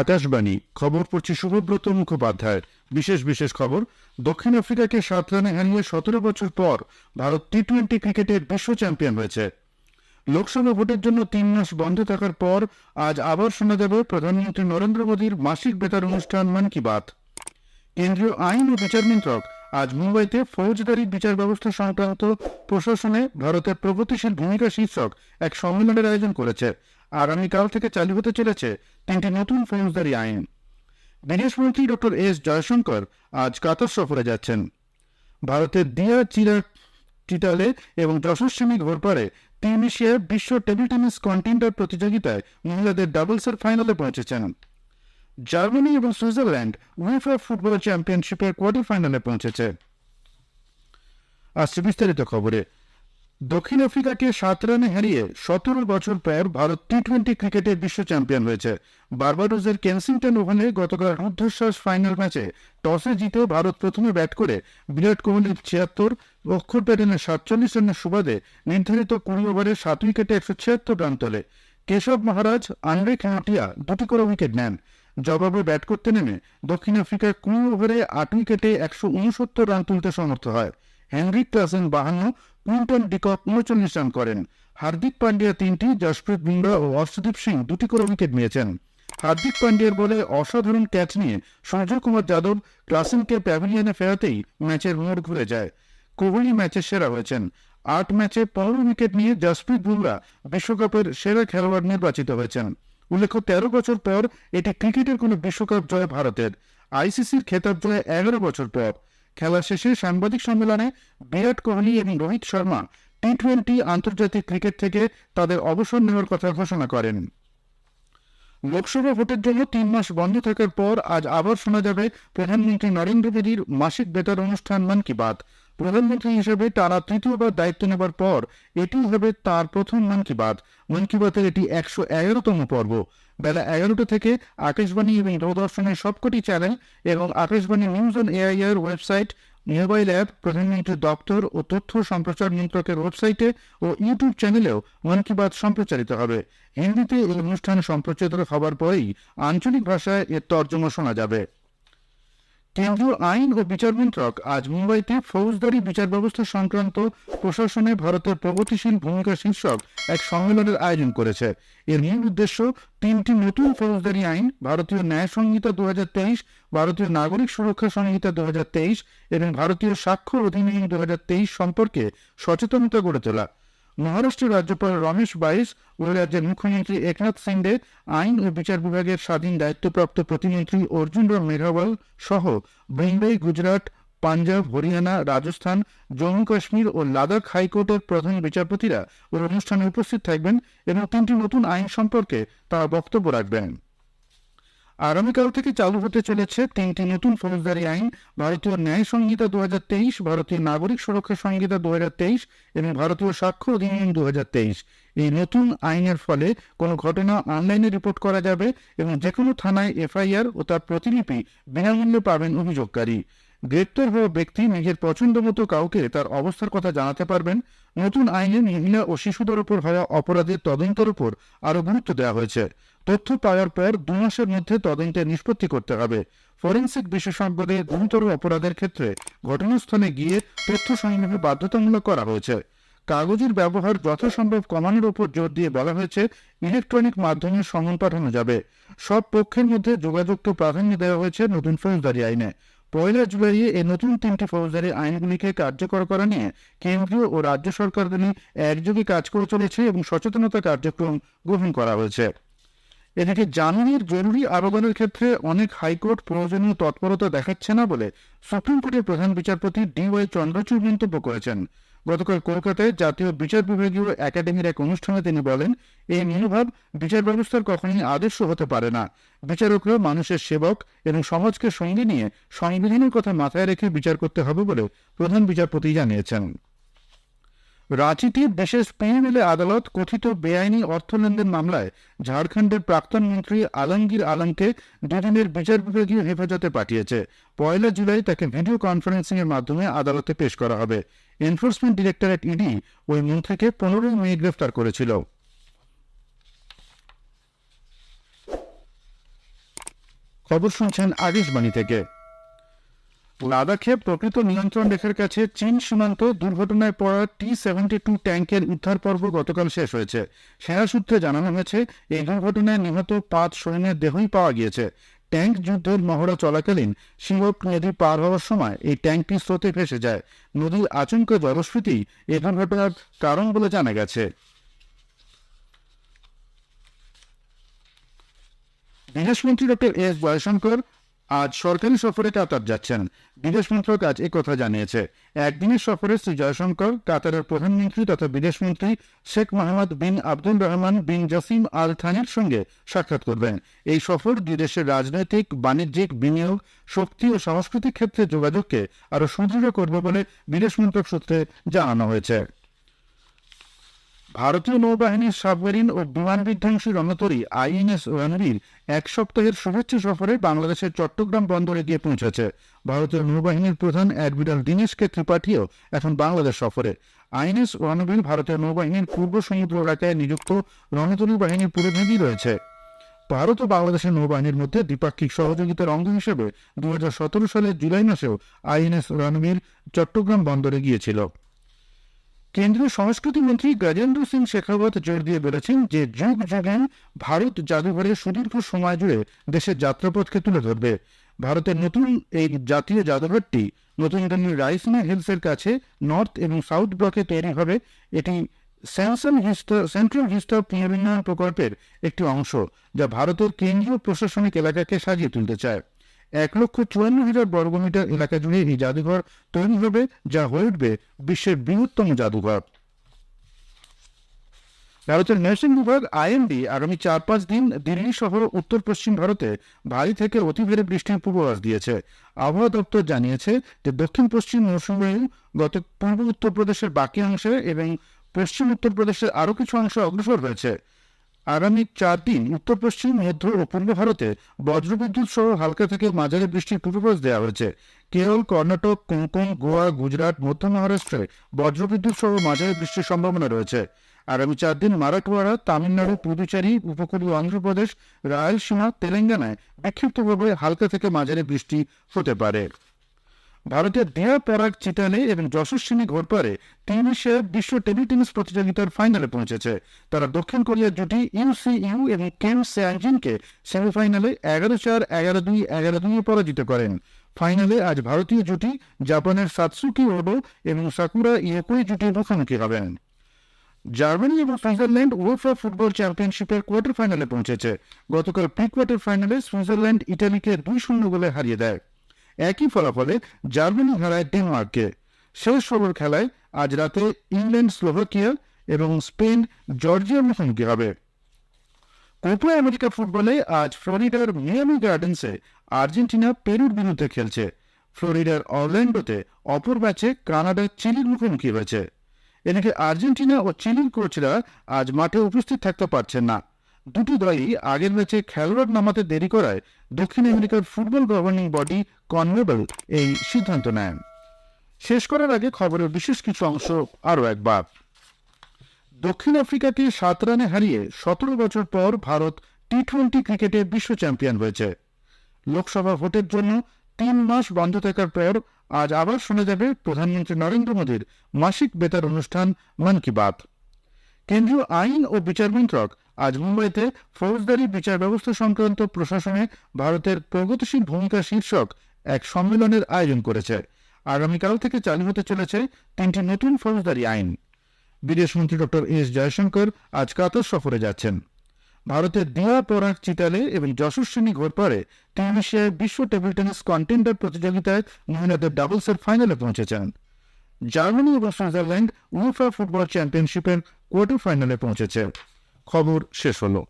আকাশবাণী, খবর পড়ছি শুভব্রত মুখোপাধ্যায়। বিশেষ বিশেষ খবর, দক্ষিণ আফ্রিকাকে সাত রানে হারিয়ে সতেরো বছর পর ভারত টি টোয়েন্টি ক্রিকেটের বিশ্ব চ্যাম্পিয়ন হয়েছে। লোকসভা ভোটের জন্য তিন মাস বন্ধ থাকার পর আজ আবার শোনা যাবে প্রধানমন্ত্রী নরেন্দ্র মোদীর মাসিক বেতার অনুষ্ঠান মন কি বাত। কেন্দ্রীয় আইন ও বিচার মন্ত্রক আজ মুম্বাইতে ফৌজদারি বিচার ব্যবস্থা সংক্রান্ত প্রশাসনে ভারতের প্রগতিশীল ভূমিকা শীর্ষক এক সম্মেলনের আয়োজন করেছে। আগামীকাল থেকে চালু হতে চলেছে তিনটি নতুন ফৌজদারি আইন। বিদেশমন্ত্রী ডক্টর এস জয়শঙ্কর আজ কাতার সফরে যাচ্ছেন। ভারতের দিয়া চিরা টিটালে এবং যশস্বিনী ঘোরপাড়ে তিউনিশিয়ার বিশ্ব টেবিল টেনিস কন্টেন্ডার প্রতিযোগিতায় মহিলাদের ডাবলসের ফাইনালে পৌঁছেছেন। জার্মানি এবং সুইজারল্যান্ড উয়েফা ফুটবল চ্যাম্পিয়নশিপের কোয়ার্টার ফাইনালে পৌঁছেছে। আসছে বিস্তারিত খবরে। দক্ষিণ আফ্রিকাকে সাত রানে হারিয়ে সতেরো বছর পর ভারত টি টোয়েন্টি ক্রিকেটের বিশ্ব চ্যাম্পিয়ন হয়েছে। বার্বাডোজের কেনসিংটন ওভানে গতকাল রুদ্ধশ্বাস ফাইনাল ম্যাচে টসে জিতেও ভারত প্রথমে ব্যাট করে বিরাট কোহলির ছিয়াত্তর, অক্ষর প্যাটেনের সাতচল্লিশ রানের সুবাদে নির্ধারিত কুড়ি ওভারে সাত উইকেটে একশো ছিয়াত্তর রান তোলে। কেশব মহারাজ আন্দ্রে খাটিয়া দুটি করে উইকেট নেন। জবাবে ব্যাট করতে নেমে দক্ষিণ আফ্রিকার কুড়ি ওভারে আট উইকেটে একশো উনসত্তর রান তুলতে সমর্থ হয়। হেনরিক ক্লাসেন বাহান্ন কুইন্টন ডিকক উনচল্লিশ রান করেন। হার্দিক পান্ডিয়া তিনটি জশপ্রীত বুমরা ও অর্শদীপ সিং দুটি করে উইকেট নিয়েছেন। হার্দিক পান্ডিয়ার বলে অসাধারণ ক্যাচ নিয়ে সঞ্জয় কুমার যাদব ক্লাসেনকে প্যাভিলিয়নে ফেরাতেই ম্যাচের মোড় ঘুরে যায়। কোহলি ম্যাচের সেরা হয়েছেন। আট ম্যাচে পনেরো উইকেট নিয়ে জসপ্রীত বুমরা বিশ্বকাপের সেরা খেলোয়াড় নির্বাচিত হয়েছেন। উল্লেখ্য, তেরো বছর পর এটি ক্রিকেটের কোনো বিশ্বকাপ জয় ভারতের। আইসিসির খেতাব জয় এগারো বছর পর। খেলা শেষে সাংবাদিক সম্মেলনে বিরাট কোহলি এবং রোহিত শর্মা টি টোয়েন্টি আন্তর্জাতিক ক্রিকেট থেকে তাদের অবসর নেওয়ার কথা ঘোষণা করেন। লোকসভা ভোটের জন্য তিন মাস বন্ধ থাকার পর আজ আবার শোনা যাবে প্রধানমন্ত্রী নরেন্দ্র মোদীর মাসিক বেতার অনুষ্ঠান মন কি বাত। প্রধানমন্ত্রী হিসেবে টানা তৃতীয়বার দায়িত্ব নেবার পর, এটি হবে তার প্রথম মন কি বাত। মন কি বাতের এটি একশো এগারোতম পর্ব। বেলা এগারোটা থেকে আকাশবাণী এবং দূরদর্শনের সবকটি চ্যানেল এবং Akashvani news on AIR website, mobile app প্রধানমন্ত্রীর দপ্তর ও তথ্য সম্প্রচার মন্ত্রকের ওয়েবসাইটে ও ইউটিউব চ্যানেলেও মন কি বাত সম্প্রচারিত হবে। হিন্দিতে এই অনুষ্ঠান সম্প্রচারিত হবার পরেই আঞ্চলিক ভাষায় এর তর্জমা শোনা যাবে। কেন্দ্রীয় আইন ও বিচার মন্ত্রক আজ মুম্বাইতে ফৌজদারি বিচার ব্যবস্থা সংক্রান্ত প্রশাসনে ভারতের প্রগতিশীল ভূমিকা শীর্ষক এক সম্মেলনের আয়োজন করেছে। এর মূল উদ্দেশ্য তিনটি নতুন ফৌজদারি আইন, ভারতীয় ন্যায় সংহিতা দুহাজার তেইশ, ভারতীয় নাগরিক সুরক্ষা সংহিতা দু হাজার তেইশ এবং ভারতীয় স্বাক্ষর অধিনিয়ম দু হাজার তেইশ সম্পর্কে সচেতনতা গড়ে তোলা। মহারাষ্ট্রের রাজ্যপাল রমেশ বাইস ও রাজ্যের মুখ্যমন্ত্রী একনাথ সিন্ডে আইন ও বিচার বিভাগের স্বাধীন দায়িত্বপ্রাপ্ত প্রতিমন্ত্রী অর্জুন রাম মেঘাওয়াল সহ মুম্বাই গুজরাট, পাঞ্জাব, হরিয়ানা, রাজস্থান, জম্মু কাশ্মীর ও লাদাখ হাইকোর্টের প্রধান বিচারপতিরা ওই অনুষ্ঠানে উপস্থিত থাকবেন এবং তিনটি নতুন আইন সম্পর্কে তারা বক্তব্য রাখবেন। আগামীকাল থেকে চালু হতে চলেছে তিনটি নতুন ফৌজদারি আইন, ভারতীয় ন্যায় সংহিতা দু ভারতীয় নাগরিক সুরক্ষা সংহিতা দু এবং ভারতীয় সাক্ষ্য অধিনিয়ম দু এই নতুন আইনের ফলে কোনো ঘটনা অনলাইনে রিপোর্ট করা যাবে এবং যে কোনো থানায় এফআইআর ও তার প্রতিলিপি বিনামূল্যে পাবেন অভিযোগকারী। গ্রেপ্তার হওয়া ব্যক্তি নিজের পছন্দ মতো কাউকে তার অবস্থার কথা জানাতে পারবেন নতুন আইনে মহিলা ও শিশুদের উপর হওয়া অপরাধের তদন্তের উপর আরও গুরুত্ব দেওয়া হয়েছে। তথ্য পাওয়ার পর দু মাসের মধ্যে তদন্তের নিষ্পত্তি করতে হবে। ফরেন্সিক বিশেষজ্ঞদের গুরুতর অপরাধের ক্ষেত্রে ঘটনাস্থলে গিয়ে তথ্য সংগ্রহে বাধ্যতামূলক করা হয়েছে। কাগজের ব্যবহার যথাসম্ভব কমানোর উপর জোর দিয়ে বলা হয়েছে, ইলেকট্রনিক মাধ্যমে সমন পাঠানো যাবে। সব পক্ষের মধ্যে যোগাযোগকে প্রাধান্য দেওয়া হয়েছে নতুন ফৌজদারি আইনে। পয়লা জুলাই এই নতুন তিনটি ফৌজদারি আইনগুলিকে কার্যকর করা নিয়ে কেন্দ্রীয় ও রাজ্য সরকারগুলি একযোগে কাজ করে চলেছে এবং সচেতনতা কার্যক্রম গ্রহণ করা হয়েছে। এদিকে জামিনের জরুরি আবেদনের ক্ষেত্রে অনেক হাইকোর্ট প্রয়োজনীয় তৎপরতা দেখাচ্ছে না বলে সুপ্রিম কোর্টের প্রধান বিচারপতি ডি ওয়াই চন্দ্রচূড় মন্তব্য করেছেন। গতকাল কলকাতায় জাতীয় বিচার বিভাগীয় একাডেমির এক অনুষ্ঠানে তিনি বলেন, এই মনোভাব বিচার ব্যবস্থার কখনোই আদর্শ হতে পারে না। বিচারকরা মানুষের সেবক এবং সমাজকে সঙ্গে নিয়ে সংবিধানের কথা মাথায় রেখে বিচার করতে হবে বলেও প্রধান বিচারপতি জানিয়েছেন। রাঁচিতে বিশেষ পিএমএলএ আদালত কথিত বেআইনি অর্থ লেনদেন মামলায় ঝাড়খণ্ডের প্রাক্তন মন্ত্রী আলমগীর আলমকে দুদিনের বিচার বিভাগীয় হেফাজতে পাঠিয়েছে। পয়লা জুলাই তাকে ভিডিও কনফারেন্সিং এর মাধ্যমে আদালতে পেশ করা হবে। এনফোর্সমেন্ট ডিরেক্টরেট ইডি ওই মন্ত্রীকে পনেরোই মে গ্রেফতার করেছিল। খবর শুনছেন আকাশবাণী থেকে। লাদাখে প্রকৃত নিয়ন্ত্রণ রেখার কাছে চীন সীমান্ত দুর্ঘটনায় পড়া টি সেভেন্টি টু ট্যাঙ্কের উদ্ধার পর্ব গতকাল শেষ হয়েছে। সেনা সূত্রে জানানো হয়েছে, এই দুর্ঘটনায় নিহত পাঁচ সৈন্যের দেহই পাওয়া গিয়েছে। ট্যাঙ্ক যুদ্ধের মহড়া চলাকালীন সিংহক নদী পার হওয়ার সময় এই ট্যাঙ্কটি স্রোতে ভেসে যায়। নদীর আচমকা জলস্ফীতি এই দুর্ঘটনার কারণ বলে জানা গেছে। বিদেশমন্ত্রী ডক্টর এস জয়শঙ্কর আজ সরকারি সফরে কাতার যাচ্ছেন। বিদেশ মন্ত্রক আজ কথা জানিয়েছে। একদিনের সফরে শ্রী জয়শঙ্কর, কাতারের প্রধানমন্ত্রী তথা বিদেশমন্ত্রী শেখ মোহাম্মদ বিন আব্দুল রহমান বিন জাসিম আল থানির সঙ্গে সাক্ষাৎ করবেন। এই সফর দুই দেশের রাজনৈতিক, বাণিজ্যিক বিনিয়োগ, শক্তি ও সাংস্কৃতিক ক্ষেত্রে যোগাযোগকে আরও সুদৃঢ় করবে বলে বিদেশ মন্ত্রক সূত্রে জানানো হয়েছে। ভারতীয় নৌবাহিনীর সাবমেরিন ও বিমান বিধ্বংসী রণতরী আইএনএস রণবীর এক সপ্তাহের শুভেচ্ছা সফরে বাংলাদেশের চট্টগ্রাম বন্দরে গিয়ে পৌঁছেছে। ভারতীয় নৌবাহিনীর প্রধান অ্যাডমিরাল দীনেশকে ত্রিপাঠীও এখন বাংলাদেশ সফরে। আইএনএস রণবীর ভারতীয় নৌবাহিনীর পূর্ব সমুদ্র এলাকায় নিযুক্ত রণতরী বাহিনীর প্রতিনিধি রয়েছে। ভারত ও বাংলাদেশের নৌবাহিনীর মধ্যে দ্বিপাক্ষিক সহযোগিতার অঙ্গ হিসেবে দুই হাজার সতেরো সালের জুলাই মাসেও আইএনএস রণবীর চট্টগ্রাম বন্দরে গিয়েছিল। কেন্দ্রীয় সংস্কৃতি মন্ত্রী গজেন্দ্র সিং শেখাওয়াত জোর দিয়ে বলেছেন যে যুগ যুগে ভারত জাদুঘরের সুদীর্ঘ সময় জুড়ে দেশের যাত্রাপথকে তুলে ধরবে। ভারতের নতুন এই জাতীয় জাদুঘরটি নতুন দিল্লির রাইসিনা হিলসের কাছে নর্থ এবং সাউথ ব্লকে তৈরি হবে। এটি স্যামসাং সেন্ট্রাল হিস্টা পুনর্নির্মাণ প্রকল্পের একটি অংশ, যা ভারতের কেন্দ্রীয় প্রশাসনিক এলাকাকে সাজিয়ে তুলতে চায়। এক লক্ষ চুয়ান্ন হাজার বর্গমিটার এলাকা জুড়ে এই জাদুঘর তৈরি হবে, যা হয়ে উঠবে বিশ্বের বৃহত্তম জাদুঘর। ভারতের নার্সিং বিভাগ, আইএমডি, আগামী চার পাঁচ দিন দিল্লি সহ উত্তর পশ্চিম ভারতে ভারী থেকে অতি ভারী বৃষ্টির পূর্বাভাস দিয়েছে। আবহাওয়া দপ্তর জানিয়েছে যে দক্ষিণ পশ্চিম মৌসুমী গত পূর্ব উত্তরপ্রদেশের বাকি অংশে এবং পশ্চিম উত্তরপ্রদেশের আরও কিছু অংশ অগ্রসর হয়েছে। আগামী চার দিন উত্তর পশ্চিম মধ্য ও পূর্ব ভারতে বজ্রবিদ্যুৎ সহ হালকা থেকে মাঝারি বৃষ্টির পূর্বাভাস দেওয়া হয়েছে। কেরল, কর্ণাটক কোঙ্কণ গোয়া, গুজরাট, মধ্য মহারাষ্ট্রে বজ্রবিদ্যুৎ সহ মাঝারি বৃষ্টির সম্ভাবনা রয়েছে। আগামী চার দিন মারাঠওয়াড়া, তামিলনাড়ু, পুদুচেরি, উপকূলীয় অন্ধ্রপ্রদেশ, রায়লসীমা, তেলেঙ্গানায় বিক্ষিপ্তভাবে হালকা থেকে মাঝারি বৃষ্টি হতে পারে। ভারতের দেয়া প্যারাগ চিটালে এবং যশস্বিনী ঘোরপারে টেনিসে বিশ্ব টেবিল টেনিস প্রতিযোগিতার ফাইনালে পৌঁছেছে। তারা দক্ষিণ কোরিয়ার জুটি ইউসিইউ এবং কেম স্যানজিনকে সেমিফাইনালে এগারো চার, এগারো দুই এগারো দুই পরাজিত করেন। ফাইনালে আজ ভারতীয় জুটি জাপানের সাতসুকি ওডো এবং সাকুরা ইয়েকুই জুটির মুখোমুখি হবেন। জার্মানি এবং সুইজারল্যান্ড ওয়েফা ফুটবল চ্যাম্পিয়নশিপের কোয়ার্টার ফাইনালে পৌঁছেছে। গতকাল প্রি কোয়ার্টার ফাইনালে সুইজারল্যান্ড ইটালিকে দুই শূন্য গোলে হারিয়ে দেয়। একই ফলাফলে জার্মানি হারায় ডেনমার্ককে। শেষ ওভার খেলায় আজ রাতে ইংল্যান্ড, স্লোভাকিয়া এবং স্পেন জর্জিয়ার মুখোমুখি হবে কোপা আমেরিকা ফুটবলে আজ ফ্লোরিডার মিয়ামি গার্ডেন্সে আর্জেন্টিনা পেরুর বিরুদ্ধে খেলছে। ফ্লোরিডার অরল্যান্ডোতে অপর ম্যাচে কানাডা চিলির মুখোমুখি হয়েছে। এদিকে আর্জেন্টিনা ও চিলির কোচরা আজ মাঠে উপস্থিত থাকতে পারছেন না। দুটি দলই আগের ম্যাচে খেলোয়াড় নামাতে দেরি করায় দক্ষিণ আমেরিকার ফুটবল গভর্নিং বডি কনমেবল এই সিদ্ধান্ত নেন। শেষ করার আগে খবরের বিশেষ কিছু অংশ আরও একবার। দক্ষিণ আফ্রিকাকে সাত রানে হারিয়ে সতেরো বছর পর ভারত টি টোয়েন্টি ক্রিকেটে বিশ্ব চ্যাম্পিয়ন হয়েছে। লোকসভা ভোটের জন্য তিন মাস বন্ধ থাকার পর আজ আবার শোনা যাবে প্রধানমন্ত্রী নরেন্দ্র মোদীর মাসিক বেতার অনুষ্ঠান মন কি বাত। কেন্দ্রীয় আইন ও বিচার মন্ত্রক আজ মুম্বাইতে ফৌজদারি বিচার ব্যবস্থা সংক্রান্ত প্রশাসনে ভারতের প্রগতিশীল ভূমিকা শীর্ষক এক সম্মেলনের আয়োজন করেছে। আগামীকাল থেকে চালু হতে চলেছে তিনটি নতুন ফৌজদারি আইন। বিদেশমন্ত্রী ডক্টর এস জয়শঙ্কর আজ কাতার সফরে যাচ্ছেন। ভারতের দিয়া পরাগ চিতালে এবং যশস্বিনী ঘোরপারে টেনিসিয়ায় বিশ্ব টেবিল টেনিস কন্টেন্ডার প্রতিযোগিতায় মহিলাদের ডাবলসের ফাইনালে পৌঁছেছেন। জার্মানি এবং সুইজারল্যান্ড উয়েফা ফুটবল চ্যাম্পিয়নশিপের কোয়ার্টার ফাইনালে পৌঁছেছে। খবর শেষ হলো।